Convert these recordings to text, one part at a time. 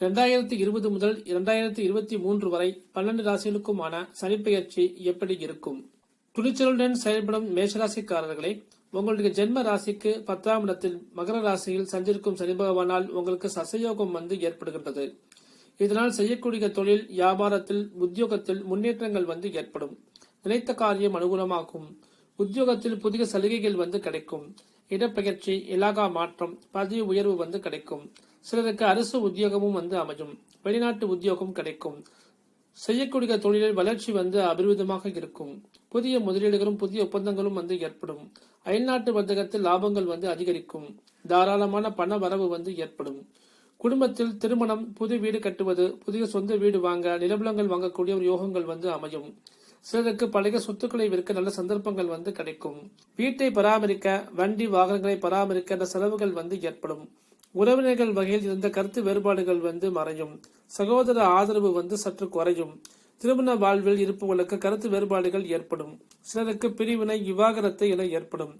இரண்டாயிரத்தி இருபது முதல் இரண்டாயிரத்தி இருபத்தி மூன்று வரை பன்னெண்டு ராசிகளுக்குமான சனிப்பெயர்ச்சி எப்படி இருக்கும்? துணிச்சலுடன் செயல்படும் மேஷராசிக்காரர்களே உங்களுடைய ஜென்ம ராசிக்கு பத்தாம் இடத்தில் மகர ராசியில் சஞ்சரிக்கும் சனி பகவானால் உங்களுக்கு சசயோகம் வந்து ஏற்படுகின்றது. இதனால் செய்யக்கூடிய தொழில் வியாபாரத்தில் உத்தியோகத்தில் முன்னேற்றங்கள் வந்து ஏற்படும். நினைத்த காரியம் அனுகூலமாகும். உத்தியோகத்தில் புதிய சலுகைகள் வந்து கிடைக்கும். இடப்பெயர்ச்சி இலாகா மாற்றம் பதவி உயர்வு வந்து கிடைக்கும். சிலருக்கு அரசு உத்தியோகமும் வந்து அமையும். வெளிநாட்டு உத்தியோகம் கிடைக்கும். செய்யக்கூடிய தொழிலில் வளர்ச்சி வந்து அபிர்விதமாக இருக்கும். புதிய முதலீடுகளும் புதிய ஒப்பந்தங்களும் வந்து ஏற்படும். அயல்நாட்டு வர்த்தகத்தில் லாபங்கள் வந்து அதிகரிக்கும். தாராளமான பண வரவு வந்து ஏற்படும். குடும்பத்தில் திருமணம் புது வீடு கட்டுவது புதிய சொந்த வீடு வாங்க நிலபலங்கள் வாங்கக்கூடிய ஒரு யோகங்கள் வந்து அமையும். சிலருக்கு பழைய சொத்துக்களை விற்க நல்ல சந்தர்ப்பங்கள் வந்து கிடைக்கும். வீட்டை பராமரிக்க வண்டி வாகனங்களை பராமரிக்க அந்த செலவுகள் வந்து ஏற்படும். உறவினர்கள் வகையில் இருந்த கருத்து வேறுபாடுகள் வந்து மறையும். சகோதர ஆதரவு வந்து சற்று குறையும். திருமண வாழ்வில் இருப்பவர்களுக்கு கருத்து வேறுபாடுகள் ஏற்படும். சிலருக்கு பிரிவினை விவாகரத்து என ஏற்படும்.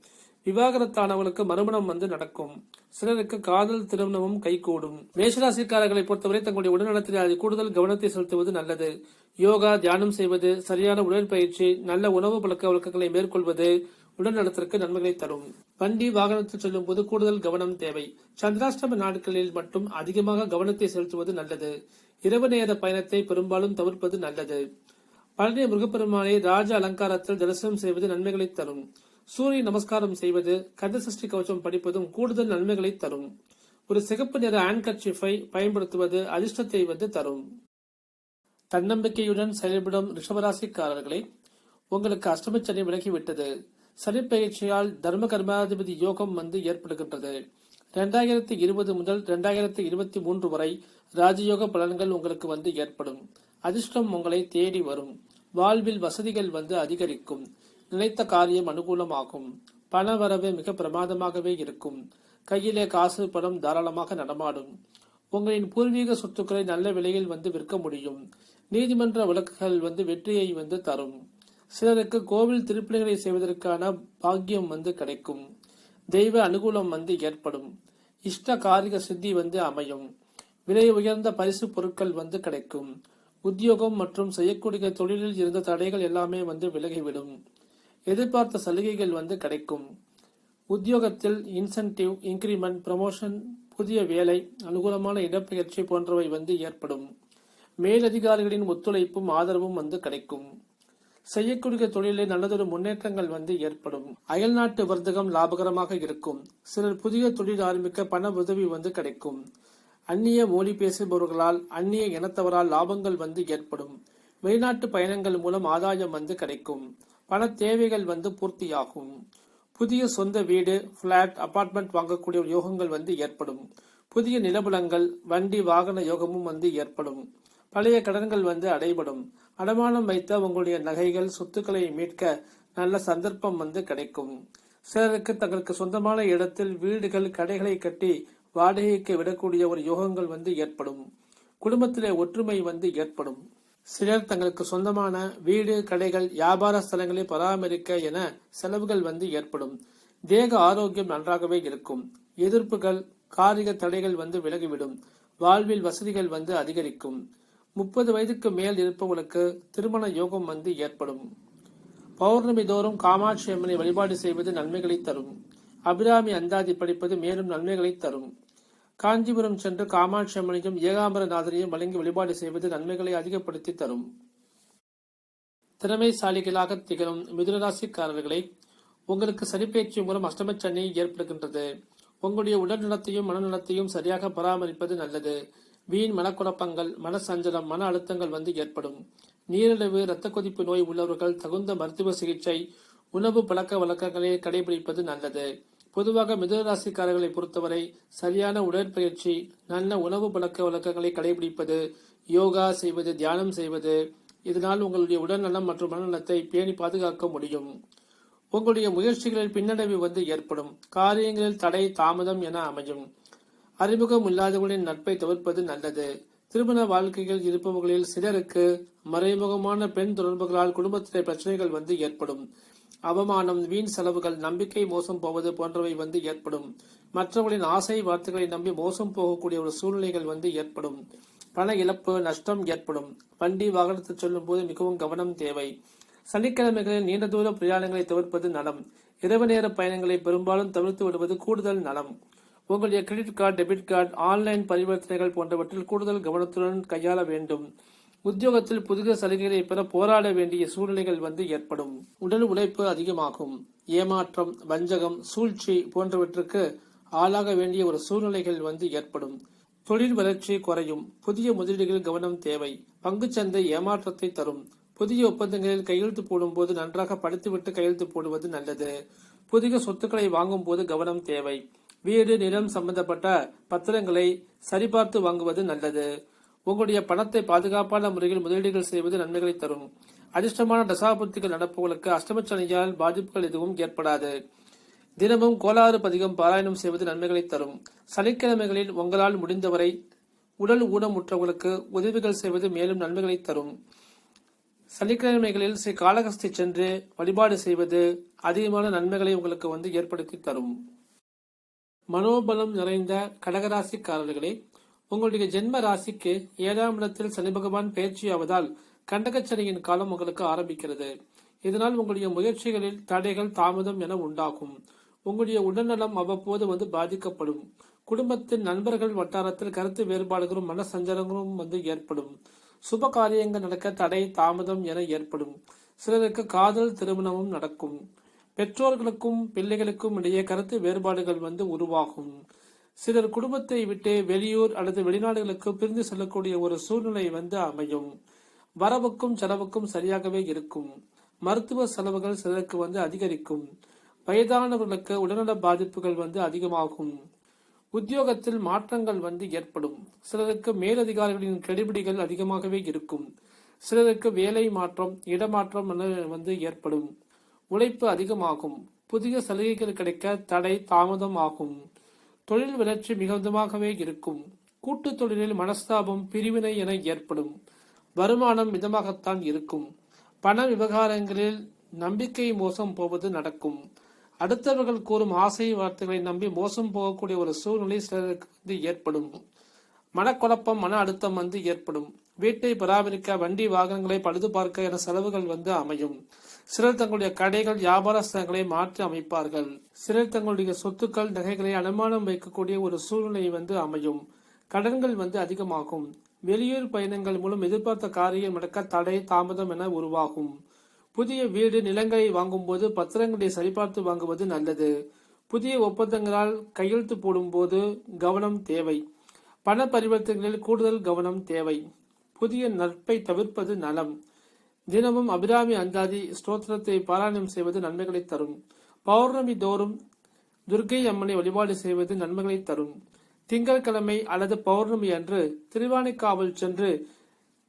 விவாகரத்தானவர்களுக்கு மறுமணம் வந்து நடக்கும். சிலருக்கு காதல் திருமணமும் கைகூடும். மேஷராசிக்காரர்களை பொறுத்தவரை தங்களுடைய உடல்நலத்தில் அது கூடுதல் கவனத்தை செலுத்துவது நல்லது. யோகா தியானம் செய்வது சரியான உடற்பயிற்சி நல்ல உணவு பழக்க வழக்கங்களை மேற்கொள்வது உடல் நலத்திற்கு நன்மைகளை தரும். வண்டி வாகனத்தில் செல்லும் போது கூடுதல் கவனம் தேவை. சந்திராஷ்டம நாட்களில் மட்டும் அதிகமாக கவனத்தை செலுத்துவது நல்லது. இரவு நேர பயணத்தை பெரும்பாலும் தவிர்ப்பது நல்லது. பழனி முருகப்பெருமானை ராஜ அலங்காரத்தில் தரிசனம் செய்வது நன்மைகளை தரும். சூரிய நமஸ்காரம் செய்வது கந்த சஷ்டி கவசம் படிப்பதும் கூடுதல் நன்மைகளை தரும். ஒரு சிகப்பு நிற ஹேண்ட்கர்ச்சிஃபை பயன்படுத்துவது அதிர்ஷ்டத்தை வந்து தரும். தன்னம்பிக்கையுடன் செயல்படும் ரிஷபராசிக்காரர்களே உங்களுக்கு அஷ்டமச்சனி விலகிவிட்டது. சனி பயிற்சியால் தர்ம கர்மாதிபதி யோகம் வந்து ஏற்படுகின்றது. இரண்டாயிரத்தி இருபது முதல் இரண்டாயிரத்தி இருபத்தி மூன்று வரை ராஜயோக பலன்கள் உங்களுக்கு வந்து ஏற்படும். அதிர்ஷ்டம் உங்களை தேடி வரும். வாழ்வில் வசதிகள் வந்து அதிகரிக்கும். நினைத்த காரியம் அனுகூலமாகும். பண வரவு மிக பிரமாதமாகவே இருக்கும். கையிலே காசு பணம் தாராளமாக நடமாடும். உங்களின் பூர்வீக சொத்துக்களை நல்ல விலையில் வந்து விற்க முடியும். நீதிமன்ற வழக்குகள் வந்து வெற்றியை வந்து தரும். சிலருக்கு கோவில் திருப்பணிகளை செய்வதற்கான பாக்கியம் வந்து கிடைக்கும். தெய்வ அனுகூலம் வந்து ஏற்படும். இஷ்ட காரிக சித்தி வந்து அமையும். விலை உயர்ந்த பரிசு பொருட்கள் வந்து கிடைக்கும். உத்தியோகம் மற்றும் செய்யக்கூடிய தொழிலில் இருந்த தடைகள் எல்லாமே வந்து விலகிவிடும். எதிர்பார்த்த சலுகைகள் வந்து கிடைக்கும். உத்தியோகத்தில் இன்சென்டிவ் இன்கிரிமெண்ட் ப்ரமோஷன் புதிய வேலை அனுகூலமான இடப்பெயர்ச்சி போன்றவை வந்து ஏற்படும். மேலதிகாரிகளின் ஒத்துழைப்பும் ஆதரவும் வந்து கிடைக்கும். செய்யக்கூடிய தொழிலில் நல்லதொரு முன்னேற்றங்கள் வந்து ஏற்படும். அயல்நாட்டு வர்த்தகம் லாபகரமாக இருக்கும். சிலர் புதிய தொழில் ஆரம்பிக்க பண உதவி வந்து கிடைக்கும். அந்நிய மொழி பேசுபவர்களால் அந்நிய இனத்தவரால் லாபங்கள் வந்து ஏற்படும். வெளிநாட்டு பயணங்கள் மூலம் ஆதாயம் வந்து கிடைக்கும். பண தேவைகள் வந்து பூர்த்தியாகும். புதிய சொந்த வீடு பிளாட் அபார்ட்மெண்ட் வாங்கக்கூடிய யோகங்கள் வந்து ஏற்படும். புதிய நிலபுலங்கள் வண்டி வாகன யோகமும் வந்து ஏற்படும். பழைய கடன்கள் வந்து அடைபடும். அடமானம் வைத்த உங்களுடைய நகைகள் சொத்துக்களை மீட்க நல்ல சந்தர்ப்பம் வந்து கிடைக்கும். சிலருக்கு தங்களுக்கு சொந்தமான இடத்தில் வீடுகள் கடைகளை கட்டி வாடகைக்கு விடக்கூடிய ஒரு யோகங்கள் வந்து ஏற்படும். குடும்பத்திலே ஒற்றுமை வந்து ஏற்படும். சிலர் தங்களுக்கு சொந்தமான வீடு கடைகள் வியாபார ஸ்தலங்களை பராமரிக்க என செலவுகள் வந்து ஏற்படும். தேக ஆரோக்கியம் நன்றாகவே இருக்கும். எதிர்ப்புகள் காரிக தடைகள் வந்து விலகிவிடும். வாழ்வில் வசதிகள் வந்து அதிகரிக்கும். முப்பது வயதுக்கு மேல் இருப்பவர்களுக்கு திருமண யோகம் வந்து ஏற்படும். பௌர்ணமி தோறும் காமாட்சி அம்மனை வழிபாடு செய்வது நன்மைகளை தரும். அபிராமி அந்தாதி படிப்பது மேலும் நன்மைகளை தரும். காஞ்சிபுரம் சென்று காமாட்சி அம்மனையும் ஏகாம்பரநாதனையும் வழங்கி வழிபாடு செய்வது நன்மைகளை அதிகப்படுத்தி தரும். திறமைசாலிகளாக திகழும் மிதுனராசிக்காரர்களை உங்களுக்கு சனிப்பயிற்சி மூலம் அஷ்டமச்சனி ஏற்படுகின்றது. உங்களுடைய உடல் நலத்தையும் மனநலத்தையும் சரியாக பராமரிப்பது நல்லது. வீண் மனக்குழப்பங்கள் மனசஞ்சலம் மன அழுத்தங்கள் வந்து ஏற்படும். நீரிழிவு இரத்த கொதிப்பு நோய் உள்ளவர்கள் தகுந்த மருத்துவ சிகிச்சை உணவு பழக்க வழக்கங்களை கடைபிடிப்பது நல்லது. பொதுவாக மிதுனராசிக்காரர்களை பொறுத்தவரை சரியான உடற்பயிற்சி நல்ல உணவு பழக்க வழக்கங்களை கடைபிடிப்பது யோகா செய்வது தியானம் செய்வது இதனால் உங்களுடைய உடல்நலம் மற்றும் மனநலத்தை பேணி பாதுகாக்க முடியும். உங்களுடைய முயற்சிகளில் பின்னடைவு வந்து ஏற்படும். காரியங்களில் தடை தாமதம் என அமையும். அறிமுகம் இல்லாதவர்களின் நட்பை தவிர்ப்பது நல்லது. திருமண வாழ்க்கையில் இருப்பவர்களில் சிலருக்கு மறைமுகமான பெண் தொடர்புகளால் குடும்பத்திலே பிரச்சனைகள் வந்து ஏற்படும். அவமானம் வீண் செலவுகள் நம்பிக்கை மோசம் போவது போன்றவை வந்து ஏற்படும். மற்றவர்களின் ஆசை வார்த்தைகளை நம்பி மோசம் போகக்கூடிய ஒரு சூழ்நிலைகள் வந்து ஏற்படும். பண இழப்பு நஷ்டம் ஏற்படும். வண்டி வாகனத்தில் செல்லும் போது மிகவும் கவனம் தேவை. சனிக்கிழமைகளில் நீண்ட தூர பிரயாணங்களை தவிர்ப்பது நலம். இரவு நேர பயணங்களை பெரும்பாலும் தவிர்த்து விடுவது கூடுதல் நலம். உங்களுடைய credit card debit card online பரிவர்த்தனைகள் போன்றவற்றில் கூடுதல் கவனத்துடன் கையாள வேண்டும். உத்தியோகத்தில் புதிய சலுகைகளை பெற போராட வேண்டிய சூழ்நிலைகள் வந்து ஏற்படும். உடல் உழைப்பு அதிகமாகும். ஏமாற்றம் வஞ்சகம் சூழ்ச்சி போன்றவற்றுக்கு ஆளாக வேண்டிய ஒரு சூழ்நிலைகள் வந்து ஏற்படும். தொழில் வளர்ச்சி குறையும். புதிய முதலீடுகள் கவனம் தேவை. பங்குச்சந்தை ஏமாற்றத்தை தரும். புதிய ஒப்பந்தங்களில் கையெழுத்து போடும்போது நன்றாக படித்துவிட்டு கையெழுத்து போடுவது நல்லது. புதிய சொத்துக்களை வாங்கும் போது கவனம் தேவை. வீடு நிலம் சம்பந்தப்பட்ட பத்திரங்களை சரிபார்த்து வாங்குவது நல்லது. உங்களுடைய பணத்தை பாதுகாப்பான முறையில் முதலீடுகள் செய்வது நன்மைகளை தரும். அதிர்ஷ்டமான தசாபுத்திகள் நடப்புகளுக்கு அஷ்டமச்சனையால் பாதிப்புகள் எதுவும் ஏற்படாது. தினமும் கோளாறு பதிகம் பாராயணம் செய்வது நன்மைகளை தரும். சனிக்கிழமைகளில் உங்களால் முடிந்தவரை உடல் ஊனமுற்றவர்களுக்கு உதவிகள் செய்வது மேலும் நன்மைகளை தரும். சனிக்கிழமைகளில் ஸ்ரீ காளகஸ்தி சென்று வழிபாடு செய்வது அதிகமான நன்மைகளை உங்களுக்கு வந்து ஏற்படுத்தி தரும். மனோபலம் நிறைந்த கடகராசிக்காரர்களே உங்களுடைய ஜென்ம ராசிக்கு ஏழாம் இடத்தில் சனி பகவான் பயிற்சியாவதால் கண்டகச்சனியின் காலம் உங்களுக்கு ஆரம்பிக்கிறது. இதனால் உங்களுடைய முயற்சிகளில் தடைகள் தாமதம் என உண்டாகும். உங்களுடைய உடல்நலம் அவ்வப்போது வந்து பாதிக்கப்படும். குடும்பத்தின் நண்பர்கள் வட்டாரத்தில் கருத்து வேறுபாடுகளும் மனசஞ்சலங்களும் வந்து ஏற்படும். சுப காரியங்கள் நடக்க தடை தாமதம் என ஏற்படும். சிலருக்கு காதல் திருமணமும் நடக்கும். பெற்றோர்களுக்கும் பிள்ளைகளுக்கும் இடையே கருத்து வேறுபாடுகள் வந்து உருவாகும். சிலர் குடும்பத்தை விட்டு வெளியூர் அல்லது வெளிநாடுகளுக்கு பிரிந்து செல்லக்கூடிய ஒரு சூழ்நிலை வந்து அமையும். வரவுக்கும் செலவுக்கும் சரியாகவே இருக்கும். மருத்துவ செலவுகள் சிலருக்கு வந்து அதிகரிக்கும். வயதானவர்களுக்கு உடல்நல பாதிப்புகள் வந்து அதிகமாகும். உத்தியோகத்தில் மாற்றங்கள் வந்து ஏற்படும். சிலருக்கு மேலதிகாரிகளின் கெடுபிடிகள் அதிகமாகவே இருக்கும். சிலருக்கு வேலை மாற்றம் இடமாற்றம் வந்து ஏற்படும். உழைப்பு அதிகமாகும். புதிய சலுகைகள் கிடைக்க தடை தாமதம் ஆகும் தொழில் வளர்ச்சி மிகுந்தமாகவே இருக்கும். கூட்டு தொழிலில் மனஸ்தாபம் பிரிவினை என ஏற்படும். வருமானம் மிதமாகத்தான் இருக்கும். பண விவகாரங்களில் நம்பிக்கை மோசம் போவது நடக்கும். அடுத்தவர்கள் கூறும் ஆசை வார்த்தைகளை நம்பி மோசம் போகக்கூடிய ஒரு சூழ்நிலை சிலருக்கு வந்து ஏற்படும். மனக்குழப்பம் மன அழுத்தம் வந்து ஏற்படும். வீட்டை பராமரிக்க வண்டி வாகனங்களை பழுது பார்க்க என செலவுகள் வந்து அமையும். சிலர் தங்களுடைய கடைகள் வியாபார ஸ்தலங்களை மாற்றி அமைப்பார்கள். சிலர் தங்களுடைய சொத்துக்கள் நகைகளை அனுமானம் வைக்கக்கூடிய ஒரு சூழ்நிலை வந்து அமையும். கடன்கள் வந்து அதிகமாகும். வெளியூர் பயணங்கள் மூலம் எதிர்பார்த்த காரியம் நடக்க தடை தாமதம் என உருவாகும். புதிய வீடு நிலங்களை வாங்கும்போது பத்திரங்களை சரிபார்த்து வாங்குவது நல்லது. புதிய ஒப்பந்தங்களால் கையெழுத்து போடும்போது கவனம் தேவை. பண பரிவர்த்தனைகளில் கூடுதல் கவனம் தேவை. புதிய நட்பை தவிர்ப்பது நலம். தினமும் அபிராமி அந்தாதி ஸ்தோத்திரத்தை பாராயணம் செய்வது நன்மைகளை தரும். பௌர்ணமி தோறும் துர்க்கை அம்மனை வழிபாடு செய்வது நன்மைகளை தரும். திங்கட்கிழமை அல்லது பௌர்ணமி அன்று திருவானைக்காவல் சென்று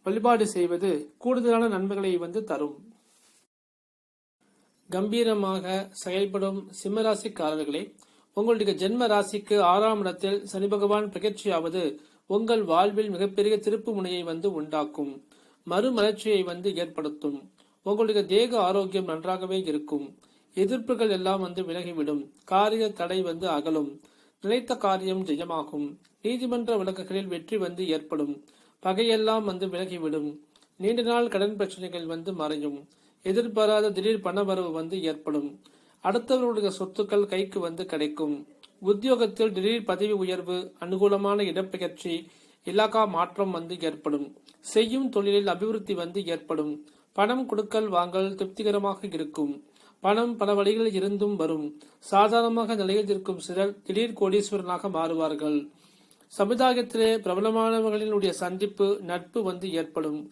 வழிபாடு செய்வது கூடுதலான நன்மைகளை வந்து தரும். கம்பீரமாக செயல்படும் சிம்மராசிக்காரர்களே உங்களுடைய ஜென்ம ராசிக்கு ஆறாம் இடத்தில் சனி பகவான் பயிற்சியாவது உங்கள் வாழ்வில் மிகப்பெரிய திருப்பு முனையை வந்து உண்டாக்கும். மறுமலர்ச்சியை வந்து ஏற்படுத்தும். உங்களுடைய தேக ஆரோக்கியம் நன்றாகவே இருக்கும். எதிர்ப்புகள் எல்லாம் வந்து விலகிவிடும். காரிய தடை வந்து அகலும். நினைத்த காரியம் ஜெயமாகும். நீதிமன்ற வழக்குகளில் வெற்றி வந்து ஏற்படும். பகையெல்லாம் வந்து விலகிவிடும். நீண்ட நாள் கடன் பிரச்சனைகள் வந்து மறையும். எதிர்பாராத திடீர் பணவரவு வந்து ஏற்படும். அடுத்தவர்களுடைய சொத்துக்கள் கைக்கு வந்து கிடைக்கும். உத்தியோகத்தில் திடீர் பதவி உயர்வு அனுகூலமான இடப்பெயர்ச்சி இலாகா மாற்றம் வந்து ஏற்படும். செய்யும் தொழிலில் அபிவிருத்தி வந்து ஏற்படும். பணம் கொடுக்கல் வாங்கல் திருப்திகரமாக இருக்கும். பணம் பல வழிகளில் இருந்தும் வரும். சாதாரணமாக நிலையில் இருக்கும் சிலர் திடீர் கோடீஸ்வரனாக மாறுவார்கள். சமுதாயத்திலே பிரபலமானவர்களினுடைய சந்திப்பு நட்பு வந்து ஏற்படும்.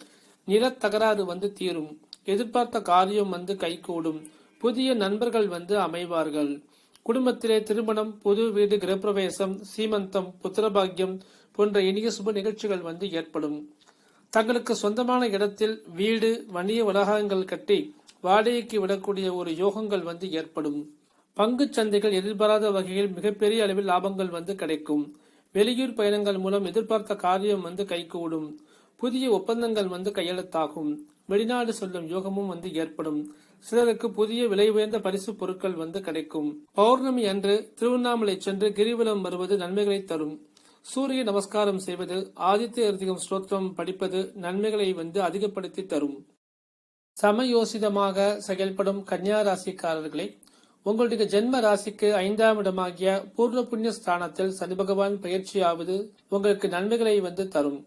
நிலத்தகராறு வந்து தீரும். எதிர்பார்த்த காரியம் வந்து கைகூடும். புதிய நண்பர்கள் வந்து அமைவார்கள். குடும்பத்திலே திருமணம் புது வீடு கிரகப்பிரவேசம் சீமந்தம் புத்திரபாகியம் போன்ற இனிய சுப நிகழ்ச்சிகள் வந்து ஏற்படும். தங்களுக்கு சொந்தமான இடத்தில் வீடு வணிக வளாகங்கள் கட்டி வாடகைக்கு விடக்கூடிய ஒரு யோகங்கள் வந்து ஏற்படும். பங்கு சந்தைகள் எதிர்பாராத வகையில் மிகப்பெரிய அளவில் லாபங்கள் வந்து கிடைக்கும். வெளியூர் பயணங்கள் மூலம் எதிர்பார்த்த காரியம் வந்து கைகூடும். புதிய ஒப்பந்தங்கள் வந்து கையெழுத்தாகும். வெளிநாடு செல்லும் யோகமும் வந்து ஏற்படும். சிலருக்கு புதிய விலை உயர்ந்த பரிசு பொருட்கள் வந்து கிடைக்கும். பௌர்ணமி அன்று திருவண்ணாமலை சென்று கிரிவலம் வருவது நன்மைகளை தரும். சூரிய நமஸ்காரம் செய்வது ஆதித்ய அதிகம் ஸ்தோத்திரம் படிப்பது நன்மைகளை வந்து அதிகப்படுத்தி தரும். சமயோசிதமாக செயல்படும் கன்னியா ராசிக்காரர்களே உங்களுடைய ஜென்ம ராசிக்கு ஐந்தாம் இடமாகிய பூர்வ புண்ணிய ஸ்தானத்தில் சனி பகவான் பயிற்சியாவது உங்களுக்கு நன்மைகளை வந்து தரும்.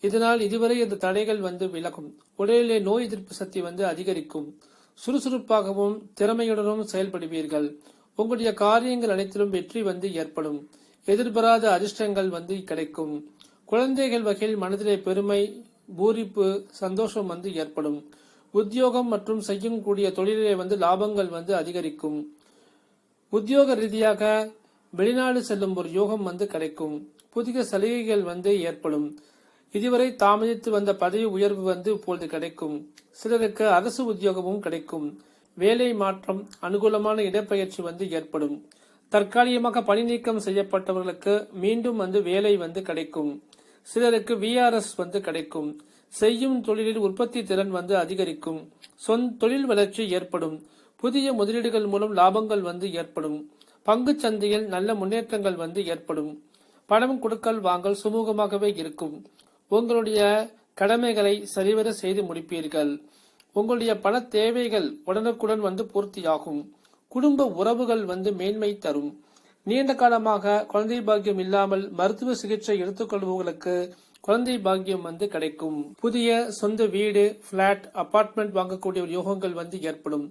இதனால் இதுவரை இந்த தடைகள் வந்து விலகும். உடலிலே நோய் எதிர்ப்பு சக்தி வந்து அதிகரிக்கும். சுறுசுறுப்பாகவும் திறமையுடனும் செயல்படுவீர்கள். உங்களுடைய காரியங்கள் அனைத்திலும் வெற்றி வந்து ஏற்படும். எதிர்பாராத அதிர்ஷ்டங்கள் வந்து கிடைக்கும். குழந்தைகள் வகையில் மனதிலே பெருமை பூரிப்பு சந்தோஷம் வந்து ஏற்படும். உத்தியோகம் மற்றும் செய்யும் கூடிய தொழிலிலே வந்து லாபங்கள் வந்து அதிகரிக்கும். உத்தியோக ரீதியாக வெளிநாடு செல்லும் ஒரு யோகம் வந்து கிடைக்கும். புதிய சலுகைகள் வந்து ஏற்படும். இதுவரை தாமதித்து வந்த பதவி உயர்வு வந்து இப்பொழுது கிடைக்கும். சிலருக்கு அரசு உத்தியோகமும் கிடைக்கும். வேலை மாற்றம் அனுகூலமான இடப்பெயர்ச்சி வந்து ஏற்படும். தற்காலிகமாக பணி நீக்கம் செய்யப்பட்டவர்களுக்கு மீண்டும் வந்து வேலை வந்து கிடைக்கும். சிலருக்கு விஆர்எஸ் வந்து கிடைக்கும். செய்யும் தொழிலில் உற்பத்தி திறன் வந்து அதிகரிக்கும். சொந்த தொழில் வளர்ச்சி ஏற்படும். புதிய முதலீடுகள் மூலம் லாபங்கள் வந்து ஏற்படும். பங்கு சந்தையில் நல்ல முன்னேற்றங்கள் வந்து ஏற்படும். பணம் கொடுக்கல் வாங்கல் சுமூகமாகவே இருக்கும். உங்களுடைய கடமைகளை சரிவர செய்து முடிப்பீர்கள். உங்களுடைய பண தேவைகள் உடனுக்குடன் வந்து பூர்த்தியாகும். குடும்ப உறவுகள் வந்து மேன்மை தரும். நீண்ட காலமாக குழந்தை பாக்கியம் இல்லாமல் மருத்துவ சிகிச்சை எடுத்துக்கொள்பவர்களுக்கு குழந்தை பாக்கியம் வந்து கிடைக்கும். புதிய சொந்த வீடு பிளாட் அபார்ட்மெண்ட் வாங்கக்கூடிய யோகங்கள் வந்து ஏற்படும்.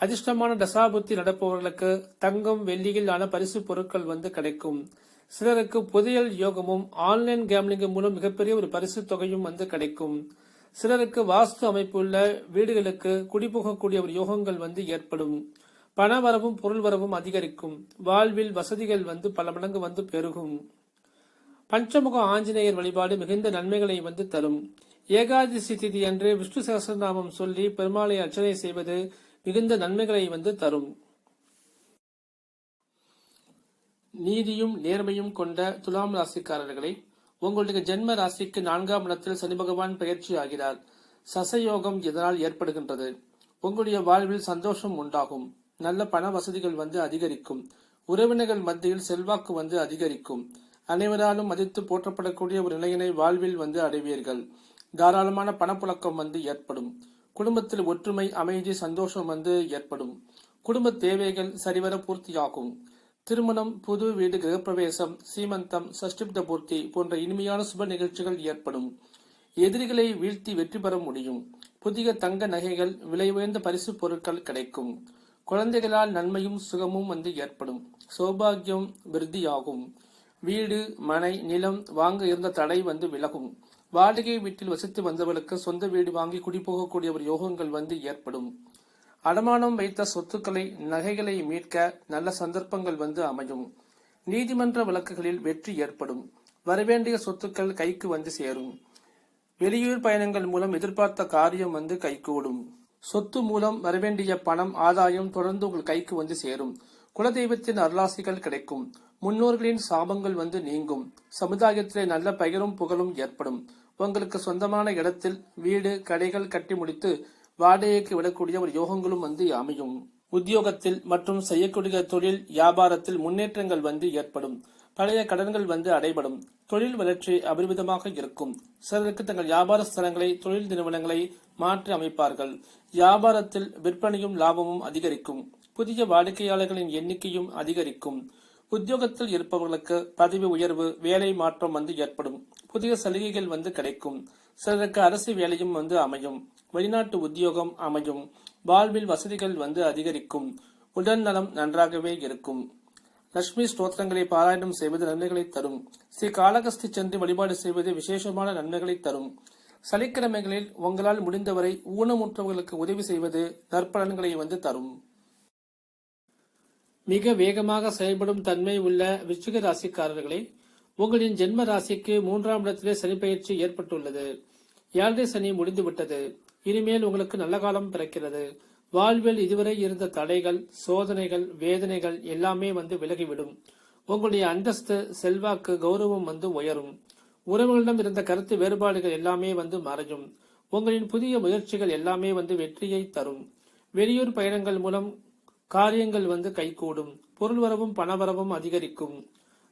அதிர்ஷ்டமான தசாபுத்தி நடப்பவர்களுக்கு தங்கம் வெள்ளியில் ஆன பரிசு பொருட்கள் வந்து கிடைக்கும். சிலருக்கு புதையல் யோகமும் ஆன்லைன் கேம்லிங் மூலம் மிகப்பெரிய ஒரு பரிசு தொகையும் வந்து கிடைக்கும். சிலருக்கு வாஸ்து அமைப்புள்ள வீடுகளுக்கு குடிபோகக்கூடிய ஒரு யோகங்கள் வந்து ஏற்படும். பண வரவும் பொருள் வரவும் அதிகரிக்கும். வாழ்வில் வசதிகள் வந்து பல மடங்கு வந்து பெருகும். பஞ்சமுக ஆஞ்சநேயர் வழிபாடு மிகுந்த நன்மைகளை வந்து தரும். ஏகாதசி திதி அன்று விஷ்ணு சகஸ்ரநாமம் சொல்லி பெருமாளை அர்ச்சனை செய்வது மிகுந்த நன்மைகளை வந்து தரும். நீதியும் நேர்மையும் கொண்ட துலாம் ராசிக்காரர்களை உங்களுடைய ஜென்ம ராசிக்கு நான்காம் இடத்தில் சனி பகவான் பயிற்சி ஆகிறார். சசயோகம் இதனால் ஏற்படுகின்றது. உங்களுடைய வாழ்வில் சந்தோஷம் உண்டாகும். நல்ல பண வசதிகள் வந்து அதிகரிக்கும். உறவினர்கள் மத்தியில் செல்வாக்கு வந்து அதிகரிக்கும். அனைவராலும் மதித்து போற்றப்படக்கூடிய ஒரு நிலையினை வாழ்வில் வந்து அடைவீர்கள். தாராளமான பணப்புழக்கம் வந்து ஏற்படும். குடும்பத்தில் ஒற்றுமை அமைதி சந்தோஷம் வந்து ஏற்படும். குடும்ப தேவைகள் சரிவர பூர்த்தியாகும். திருமணம் புது வீடு கிரகப்பிரவேசம் சீமந்தம் சஷ்டிப்த பூர்த்தி போன்ற இனிமையான சுப நிகழ்ச்சிகள் ஏற்படும். எதிரிகளை வீழ்த்தி வெற்றி பெற முடியும். புதிய தங்க நகைகள் விலை உயர்ந்த பரிசு பொருட்கள் கிடைக்கும். குழந்தைகளால் நன்மையும் சுகமும் வந்து ஏற்படும். சௌபாகியம் விருத்தியாகும். வீடு மனை நிலம் வாங்க இருந்த தடை வந்து விலகும். வாடகை வீட்டில் வசித்து வந்தவர்களுக்கு சொந்த வீடு வாங்கி குடிபோகக்கூடிய ஒரு யோகங்கள் வந்து ஏற்படும். அடமானம் வைத்த சொத்துக்களை நகைகளை மீட்க நல்ல சந்தர்ப்பங்கள் வந்து அமையும். நீதிமன்ற வழக்குகளில் வெற்றி ஏற்படும். வரவேண்டிய சொத்துக்கள் கைக்கு வந்து சேரும். வெளியூர் பயணங்கள் மூலம் எதிர்பார்த்த காரியம் வந்து கைகூடும். சொத்து மூலம் வரவேண்டிய பணம் ஆதாயம் தொடர்ந்து உங்கள் கைக்கு வந்து சேரும். குலதெய்வத்தின் அருளாசிகள் கிடைக்கும். முன்னோர்களின் சாபங்கள் வந்து நீங்கும். சமுதாயத்திலே நல்ல பெயரும் புகழும் ஏற்படும். உங்களுக்கு சொந்தமான இடத்தில் வீடு கடைகள் கட்டி முடித்து வாடகைக்கு விடக்கூடிய ஒரு யோகங்களும் வந்து அமையும். உத்தியோகத்தில் மற்றும் செய்யக்கூடிய தொழில் வியாபாரத்தில் முன்னேற்றங்கள் வந்து ஏற்படும். பழைய கடன்கள் வந்து அடைபடும். தொழில் வளர்ச்சி அபரிமிதமாக இருக்கும். சிலருக்கு தங்கள் வியாபார ஸ்தலங்களை தொழில் நிறுவனங்களை மாற்றி அமைப்பார்கள். வியாபாரத்தில் விற்பனையும் லாபமும் அதிகரிக்கும். புதிய வாடிக்கையாளர்களின் எண்ணிக்கையும் அதிகரிக்கும். உத்தியோகத்தில் இருப்பவர்களுக்கு பதவி உயர்வு வேலை மாற்றம் வந்து ஏற்படும். புதிய சலுகைகள் வந்து கிடைக்கும். சிலருக்கு அரசு வேலையும் வந்து அமையும். வெளிநாட்டு உத்தியோகம் அமையும். வாழ்வில் வசதிகள் வந்து அதிகரிக்கும். உடல் நலம் நன்றாகவே இருக்கும். லட்சுமி ஸ்தோத்திரங்களை பாராயணம் செய்வது நன்மைகளை தரும். ஸ்ரீ காளகஸ்தி சென்று வழிபாடு செய்வது விசேஷமான நன்மைகளை தரும். சனிக்கிழமைகளில் உங்களால் முடிந்தவரை ஊனமுற்றவர்களுக்கு உதவி செய்வது நற்பலன்களை வந்து தரும். மிக வேகமாக செயல்படும் தன்மை உள்ள விருச்சிக ராசிக்காரர்களே உங்களின் ஜென்ம ராசிக்கு மூன்றாம் இடத்திலே சனி பயிற்சி ஏற்பட்டுள்ளது. ஏழரை சனி முடிந்துவிட்டது. இனிமேல் உங்களுக்கு நல்ல காலம் பிறக்கிறது. வாழ்வில் இதுவரை இருந்த தடைகள் சோதனைகள் வேதனைகள் எல்லாமே வந்து விலகிவிடும். உங்களுடைய அந்தஸ்து செல்வாக்கு கௌரவம் வந்து உயரும். உறவுகளிடம் இருந்த கருத்து வேறுபாடுகள் எல்லாமே வந்து மறையும். உங்களின் புதிய முயற்சிகள் எல்லாமே வந்து வெற்றியை தரும். வெளியூர் பயணங்கள் மூலம் காரியங்கள் வந்து கைகூடும். பொருள் வரவும் பணவரவும் அதிகரிக்கும்.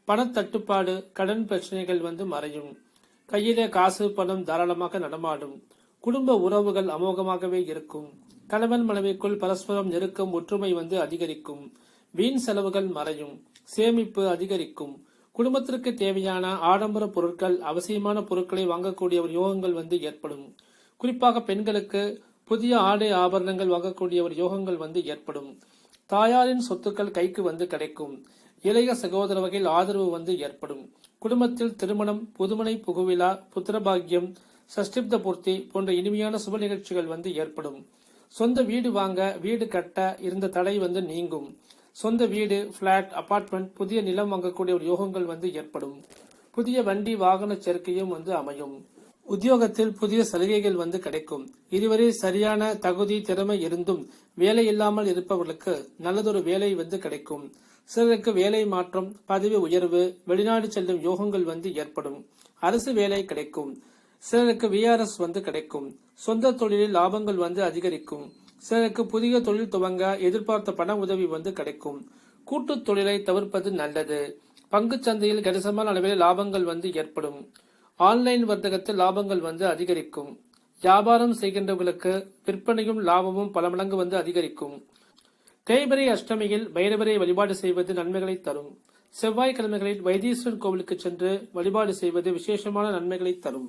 பணத்தட்டுப்பாடு கடன் பிரச்சனைகள் வந்து மறையும். கையிலே காசு பணம் தாராளமாக நடமாடும். குடும்ப உறவுகள் அமோகமாகவே இருக்கும். கணவன் மனைவிக்குள் பரஸ்பரம் நெருக்கம் ஒற்றுமை வந்து அதிகரிக்கும். வீண் செலவுகள் மறையும். சேமிப்பு அதிகரிக்கும். குடும்பத்திற்கு தேவையான ஆடம்பர பொருட்கள் அவசியமான பொருட்களை வாங்கக்கூடிய ஒரு யோகங்கள் வந்து ஏற்படும். குறிப்பாக பெண்களுக்கு புதிய ஆடை ஆபரணங்கள் வாங்கக்கூடிய ஒரு யோகங்கள் வந்து ஏற்படும். தாயாரின் சொத்துக்கள் கைக்கு வந்து கிடைக்கும். இளைய சகோதர வகையில் ஆதரவு வந்து ஏற்படும். குடும்பத்தில் திருமணம் புதுமனை புகுவிழா புத்திரபாகியம் சஷ்டிப்த பூர்த்தி போன்ற இனிமையான சுப நிகழ்ச்சிகள் வந்து ஏற்படும். சொந்த வீடு வாங்க வீடு கட்ட இருந்த தடை வந்து நீங்கும். சொந்த வீடு பிளாட் அபார்ட்மெண்ட் புதிய நிலம் வாங்கக்கூடிய ஒரு யோகங்கள் வந்து ஏற்படும். புதிய வண்டி வாகன சேர்க்கையும் வந்து அமையும். உத்தியோகத்தில் புதிய சலுகைகள் வந்து கிடைக்கும். இதுவரை சரியான தகுதி திறமை இருந்தும் வேலை இல்லாமல் இருப்பவர்களுக்கு நல்லதொரு வேலை வந்து கிடைக்கும். சிலருக்கு வேலை மாற்றம் பதவி உயர்வு வெளிநாடு செல்லும் யோகங்கள் வந்து ஏற்படும். அரசு வேலை கிடைக்கும். சிலருக்கு விஆர்எஸ் வந்து கிடைக்கும். சொந்த தொழிலில் லாபங்கள் வந்து அதிகரிக்கும். சிலருக்கு புதிய தொழில் துவங்க எதிர்பார்த்த பண உதவி வந்து கிடைக்கும். கூட்டு தொழிலை தவிர்ப்பது நல்லது. பங்கு சந்தையில் கணிசமான அளவில் லாபங்கள் வந்து ஏற்படும். ஆன்லைன் வர்த்தகத்தில் லாபங்கள் வந்து அதிகரிக்கும். வியாபாரம் செய்கின்றவர்களுக்கு விற்பனையும் லாபமும் பல மடங்கு வந்து அதிகரிக்கும். தேய்பிரை அஷ்டமியில் பைரவரை வழிபாடு செய்வது நன்மைகளை தரும். செவ்வாய்க்கிழமைகளில் வைத்தீஸ்வரன் கோவிலுக்கு சென்று வழிபாடு செய்வது விசேஷமான நன்மைகளை தரும்.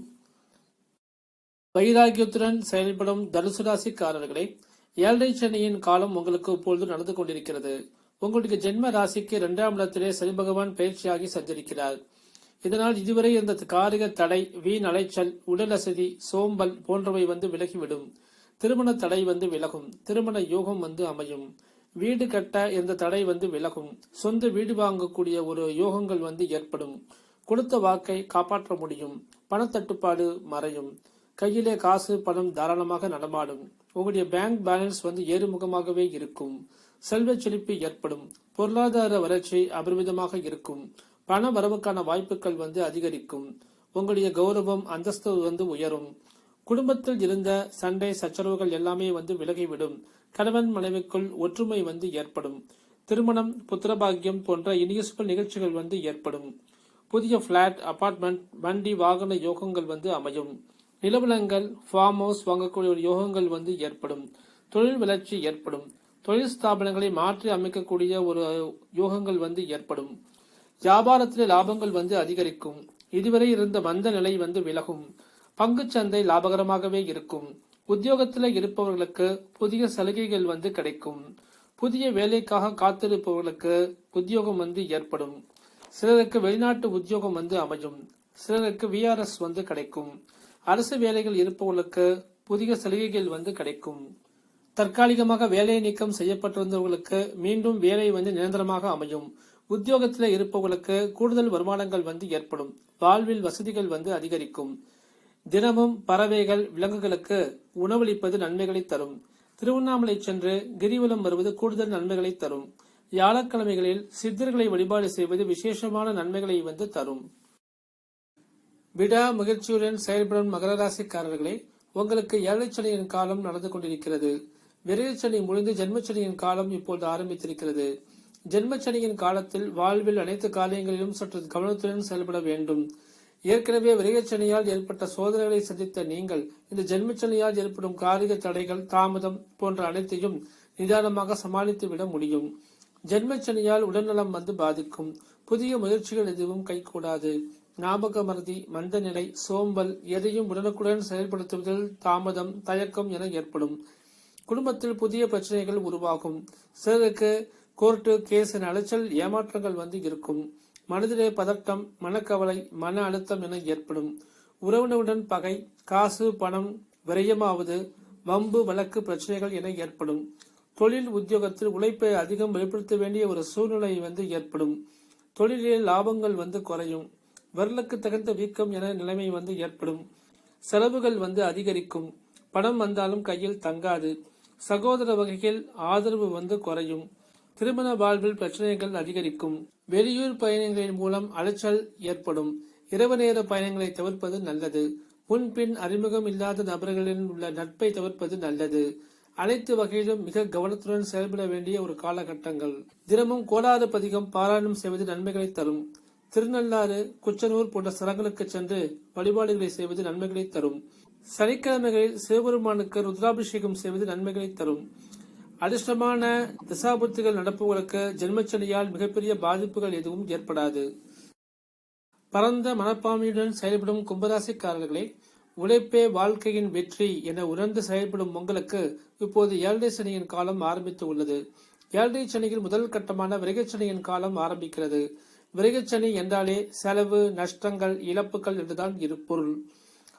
வைராகியத்துடன் செயல்படும் தனுசு ராசிக்காரர்களே ஏழரை சனியின் காலம் உங்களுக்கு இப்பொழுது நடந்து கொண்டிருக்கிறது. உங்களுடைய ஜென்ம ராசிக்கு இரண்டாம் இடத்திலே சனி பகவான் பயிற்சியாகி சஞ்சரிக்கிறார். இதனால் இதுவரை இருந்த காரிக தடை வீண் அலைச்சல் உடல் அசதி சோம்பல் போன்றவை வந்து விலகிவிடும். திருமண தடை வந்து விலகும். திருமண யோகம் வந்து அமையும். வீடு கட்ட இந்த தடை வந்து விலகும். சொந்த வீடு வாங்கக்கூடிய ஒரு யோகங்கள் வந்து ஏற்படும். கொடுத்த வாக்கை காப்பாற்ற முடியும். பணத்தட்டுப்பாடு மறையும். கையிலே காசு பணம் தாராளமாக நடமாடும். உங்களுடைய பேங்க் பேலன்ஸ் வந்து ஏறுமுகமாகவே இருக்கும். செல்வச் செழிப்பு ஏற்படும். பொருளாதார வளர்ச்சி அபரிமிதமாக இருக்கும். பண வரவுக்கான வாய்ப்புகள் வந்து அதிகரிக்கும். உங்களுடைய கௌரவம் அந்தஸ்து வந்து உயரும். குடும்பத்தில் இருந்த சண்டை சச்சரவுகள் எல்லாமே வந்து விலகிவிடும். கணவன் மனைவிக்குள் ஒற்றுமை வந்து ஏற்படும். திருமணம் புத்திரபாகியம் போன்ற இனிய நிகழ்ச்சிகள் வந்து ஏற்படும். புதிய பிளாட் அபார்ட்மெண்ட் வண்டி வாகன யோகங்கள் வந்து அமையும். நிலவலங்கள் ஃபார்ம் ஹவுஸ் வாங்கக்கூடிய ஒரு யோகங்கள் வந்து ஏற்படும். தொழில் வளர்ச்சி ஏற்படும். தொழில் ஸ்தாபனங்களை மாற்றி அமைக்கக்கூடிய ஒரு யோகங்கள் வந்து ஏற்படும். வியாபாரத்தில் லாபங்கள் வந்து அதிகரிக்கும். இதுவரை இருந்த மந்த நிலை வந்து விலகும். பங்குச்சந்தை லாபகரமாகவே இருக்கும். உத்தியோகத்தில் இருப்பவர்களுக்கு புதிய சலுகைகள் வந்து கிடைக்கும். புதிய வேலைக்காக காத்திருப்பவர்களுக்கு உத்தியோகம் வந்து ஏற்படும். சிலருக்கு வெளிநாட்டு உத்தியோகம் வந்து அமையும். சிலருக்கு விஆர்எஸ் வந்து கிடைக்கும். அரசு வேலைகள் இருப்பவர்களுக்கு புதிய சலுகைகள் வந்து கிடைக்கும். தற்காலிகமாக வேலை நீக்கம் செய்யப்பட்டிருந்தவர்களுக்கு மீண்டும் வேலை வந்து நிரந்தரமாக அமையும். உத்தியோகத்தில் இருப்பவர்களுக்கு கூடுதல் வருமானங்கள் வந்து ஏற்படும். வாழ்வில் வசதிகள் வந்து அதிகரிக்கும். தினமும் பறவைகள் விலங்குகளுக்கு உணவளிப்பது நன்மைகளை தரும். திருவண்ணாமலை சென்று கிரிவலம் வருவது கூடுதல் நன்மைகளை தரும். வியாழக்கிழமைகளில் சித்தர்களை வழிபாடு செய்வது விசேஷமான நன்மைகளை வந்து தரும். விடா முயற்சியுடன் செயல்படும் மகர ராசிக்காரர்களே உங்களுக்கு ஏழைச்சனியின் காலம் நடந்து கொண்டிருக்கிறது. விரைச்சனி முடிந்து ஜென்மச்சனியின் காலம் இப்போது ஆரம்பித்திருக்கிறது. ஜென்மச்சனியின் காலத்தில் வாழ்வில் அனைத்து காரியங்களிலும் சற்று கவனத்துடன் செயல்பட வேண்டும். ஏற்கனவே விரையச்சனியால் ஏற்பட்ட சோதனைகளை சந்தித்த நீங்கள் இந்த ஜென்மச்சனியால் ஏற்படும் காரிக தடைகள் தாமதம் போன்ற அனைத்தையும் நிதானமாக சமாளித்து விட முடியும். ஜென்மச்சனியால் உடல்நலம் வந்து பாதிக்கும். புதிய முயற்சிகள் எதுவும் கைகூடாது. ஞாபக மருதி மந்த நிலை சோம்பல் எதையும் உடனுக்குடன் செயல்படுத்துவதில் தாமதம் தயக்கம் என ஏற்படும். குடும்பத்தில் புதிய பிரச்சனைகள் உருவாகும். சிலருக்கு கோர்ட்டு கேஸின் அலைச்சல் ஏமாற்றங்கள் வந்து இருக்கும். மனதிலே பதட்டம் மனக்கவலை மன அழுத்தம் என ஏற்படும். உறவினருடன் பகை காசு பணம் விரயமாவது வம்பு வழக்கு பிரச்சனைகள் என ஏற்படும். தொழில் உத்தியோகத்தில் உழைப்பை அதிகம் வெளிப்படுத்த வேண்டிய ஒரு சூழ்நிலை வந்து ஏற்படும். தொழிலில் லாபங்கள் வந்து குறையும். வரலுக்கு தகுந்த வீக்கம் என நிலைமை வந்து ஏற்படும். செலவுகள் வந்து அதிகரிக்கும். பணம் வந்தாலும் கையில் தங்காது. சகோதர வகையில் ஆதரவு வந்து குறையும். திருமண வாழ்வில் பிரச்சனைகள் அதிகரிக்கும். வெளியூர் பயணங்களின் மூலம் அலைச்சல் ஏற்படும். இரவு நேர பயணங்களை தவிர்ப்பது நல்லது. முன்பின் அறிமுகம் இல்லாத நபர்களின் உள்ள நட்பை தவிர்ப்பது நல்லது. அனைத்து வகையிலும் மிக கவனத்துடன் செயல்பட வேண்டிய ஒரு காலகட்டங்கள். தினமும் கோலாறு பதிகம் பாராயணம் செய்வது நன்மைகளை தரும். திருநள்ளாறு குச்சனூர் போன்ற ஸ்தலங்களுக்கு சென்று வழிபாடுகளை செய்வது நன்மைகளை தரும். சனிக்கிழமைகளில் சிவபெருமானுக்கு ருத்ராபிஷேகம் செய்வது நன்மைகளை தரும். அதிர்ஷ்டமான திசாபுத்திகள் நடப்புகளுக்கு ஜென்மச்சனியால் மிகப்பெரிய பாதிப்புகள் எதுவும் ஏற்படாது. பரந்த மனப்பான்மையுடன் செயல்படும் கும்பராசிக்காரர்களே உழைப்பே வாழ்க்கையின் வெற்றி என உணர்ந்து செயல்படும் உங்களுக்கு இப்போது ஏழரை சனியின் காலம் ஆரம்பித்து உள்ளது. ஏழரை சனியில் முதல் கட்டமான விரகச்சனையின் காலம் ஆரம்பிக்கிறது. விரகச்சனி என்றாலே செலவு நஷ்டங்கள் இழப்புகள் என்றுதான் இரு பொருள்.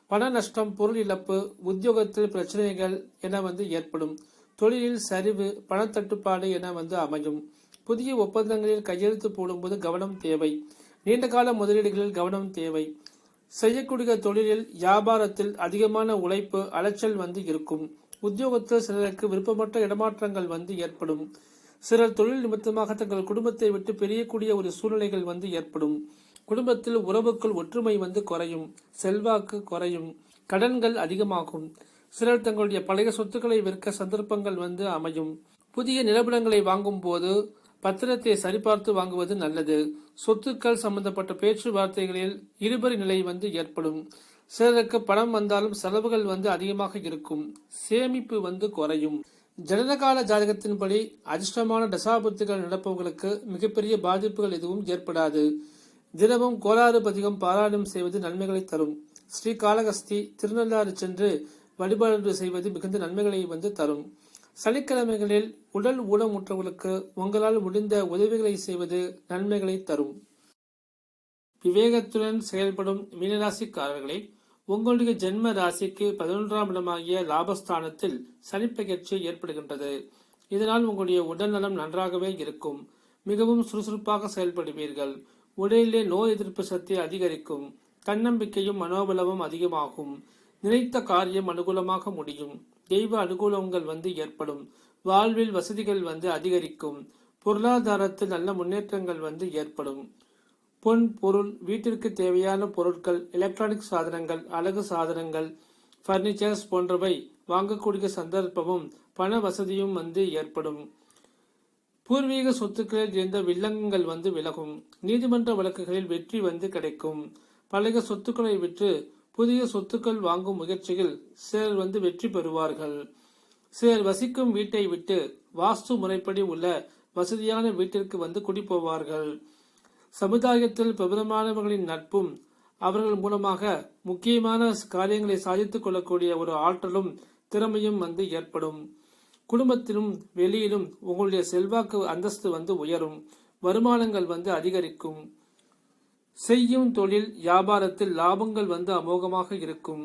பண நஷ்டம் பொருள் இழப்பு உத்தியோகத்தில் பிரச்சனைகள் என வந்து ஏற்படும். தொழிலில் சரிவு பணத்தட்டுப்பாடு என வந்து அமையும். புதிய ஒப்பந்தங்களில் கையெழுத்து போடும்போது கவனம் தேவை. நீண்டகால முதலீடுகளில் கவனம் தேவை. செய்யக்கூடிய தொழிலில் வியாபாரத்தில் அதிகமான உழைப்பு அலைச்சல் வந்து இருக்கும். உத்தியோகத்தில் சிலருக்கு விருப்பமற்ற இடமாற்றங்கள் வந்து ஏற்படும். சிலர் தொழில் நிமித்தமாக தங்கள் குடும்பத்தை விட்டு பிரியக்கூடிய ஒரு சூழ்நிலைகள் வந்து ஏற்படும். குடும்பத்தில் உறவுக்குள் ஒற்றுமை வந்து குறையும். செல்வாக்கு குறையும். கடன்கள் அதிகமாகும். சிலர் தங்களுடைய பழைய சொத்துக்களை விற்க சந்தர்ப்பங்கள் வந்து அமையும். புதிய நிலபுலங்களை வாங்கும் போது பத்திரத்தை சரிபார்த்து வாங்குவது நல்லது. சொத்துக்கள் சம்பந்தப்பட்ட பேச்சுவார்த்தைகளில் இருபரி நிலை வந்து ஏற்படும். சிலருக்கு பணம் வந்தாலும் செலவுகள் வந்து அதிகமாக இருக்கும். சேமிப்பு வந்து குறையும். ஜனனகால ஜாதகத்தின்படி அதிர்ஷ்டமான தசாபத்துகள் நடப்பவர்களுக்கு மிகப்பெரிய பாதிப்புகள் எதுவும் ஏற்படாது. தினமும் கோளாறு பதிகம் பாராயணம் செய்வது நன்மைகளை தரும். ஸ்ரீ காளகஸ்தி திருநள்ளாறு சென்று வழிபாடு செய்வது மிகுந்த நன்மைகளை வந்து தரும். சனிக்கிழமைகளில் உடல் ஊனமுற்றவர்களுக்கு உங்களால் முடிந்த உதவிகளை செய்வது நன்மைகளை தரும். விவேகத்துடன் செயல்படும் மீனராசிக்காரர்களை உங்களுடைய ஜென்ம ராசிக்கு பதினொன்றாம் இடமாகிய லாபஸ்தானத்தில் சனிப்பெயர்ச்சி ஏற்படுகின்றது. இதனால் உங்களுடைய உடல்நலம் நன்றாகவே இருக்கும். மிகவும் சுறுசுறுப்பாக செயல்படுவீர்கள். உடலிலே நோய் எதிர்ப்பு சக்தி அதிகரிக்கும். தன்னம்பிக்கையும் மனோபலமும் அதிகமாகும். நினைத்த காரியம் அனுகூலமாக முடியும். தெய்வ அனுகூலங்கள் வந்து ஏற்படும். வாழ்வில் வசதிகள் வந்து அதிகரிக்கும். பொருளாதாரத்தில் நல்ல முன்னேற்றங்கள் வந்து ஏற்படும். பொன் பொருள் வீட்டிற்கு தேவையான பொருட்கள் எலக்ட்ரானிக் சாதனங்கள் அழகு சாதனங்கள் பர்னிச்சர்ஸ் போன்றவை வாங்கக்கூடிய சந்தர்ப்பமும் பண வசதியும் வந்து ஏற்படும். பூர்வீக சொத்துக்களில் இருந்த வில்லங்கங்கள் வந்து விலகும். நீதிமன்ற வழக்குகளில் வெற்றி வந்து கிடைக்கும். பழைய சொத்துக்களை விற்று புதிய சொத்துக்கள் வாங்கும் முயற்சியில் சிலர் வந்து வெற்றி பெறுவார்கள். சிலர் வசிக்கும் வீட்டை விட்டு வாஸ்து முறைப்படி உள்ள வசதியான வீட்டிற்கு வந்து குடிப்போவார்கள் சமுதாயத்தில் பிரபலமானவர்களின் நட்பும் அவர்கள் மூலமாக முக்கியமான காரியங்களை சாதித்துக் கொள்ளக்கூடிய ஒரு ஆற்றலும் திறமையும் வந்து ஏற்படும். குடும்பத்திலும் வெளியிலும் உங்களுடைய செல்வாக்கு அந்தஸ்து வந்து உயரும். வருமானங்கள் வந்து அதிகரிக்கும். செய்யும் தொழில் வியாபாரத்தில் லாபங்கள் வந்து அமோகமாக இருக்கும்.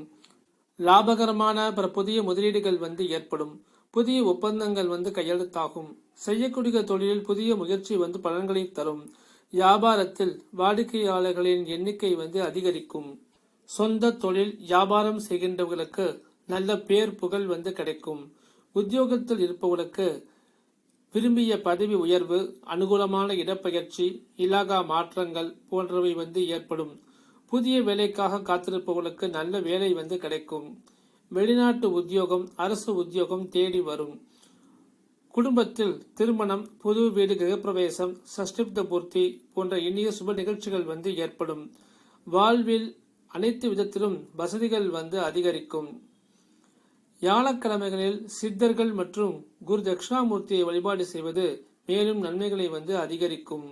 லாபகரமான பிற புதிய முதலீடுகள் வந்து ஏற்படும். புதிய ஒப்பந்தங்கள் வந்து கையெழுத்தாகும். செய்யக்கூடிய தொழிலில் புதிய முயற்சி வந்து பலன்களை தரும். வியாபாரத்தில் வாடிக்கையாளர்களின் எண்ணிக்கை வந்து அதிகரிக்கும். சொந்த தொழில் வியாபாரம் செய்கின்றவர்களுக்கு நல்ல பேர் புகழ் வந்து கிடைக்கும். உத்தியோகத்தில் இருப்பவர்களுக்கு விரும்பிய பதவி உயர்வு அனுகூலமான இடப்பெயர்ச்சி இலாகா மாற்றங்கள் போன்றவை வந்து ஏற்படும். புதிய வேலைக்காக காத்திருப்பவர்களுக்கு நல்ல வேலை வந்து கிடைக்கும். வெளிநாட்டு உத்தியோகம் அரசு உத்தியோகம் தேடி வரும். குடும்பத்தில் திருமணம் புது வீடு கிரகப்பிரவேசம் சஷ்டிப்த பூர்த்தி போன்ற இனிய சுப நிகழ்ச்சிகள் வந்து ஏற்படும். வாழ்வில் அனைத்து விதத்திலும் வசதிகள் வந்து அதிகரிக்கும். வியாழக்கிழமைகளில் சித்தர்கள் மற்றும் குரு தட்சிணாமூர்த்தியை வழிபாடு செய்வது மேலும் நன்மைகளை வந்து அதிகரிக்கும்.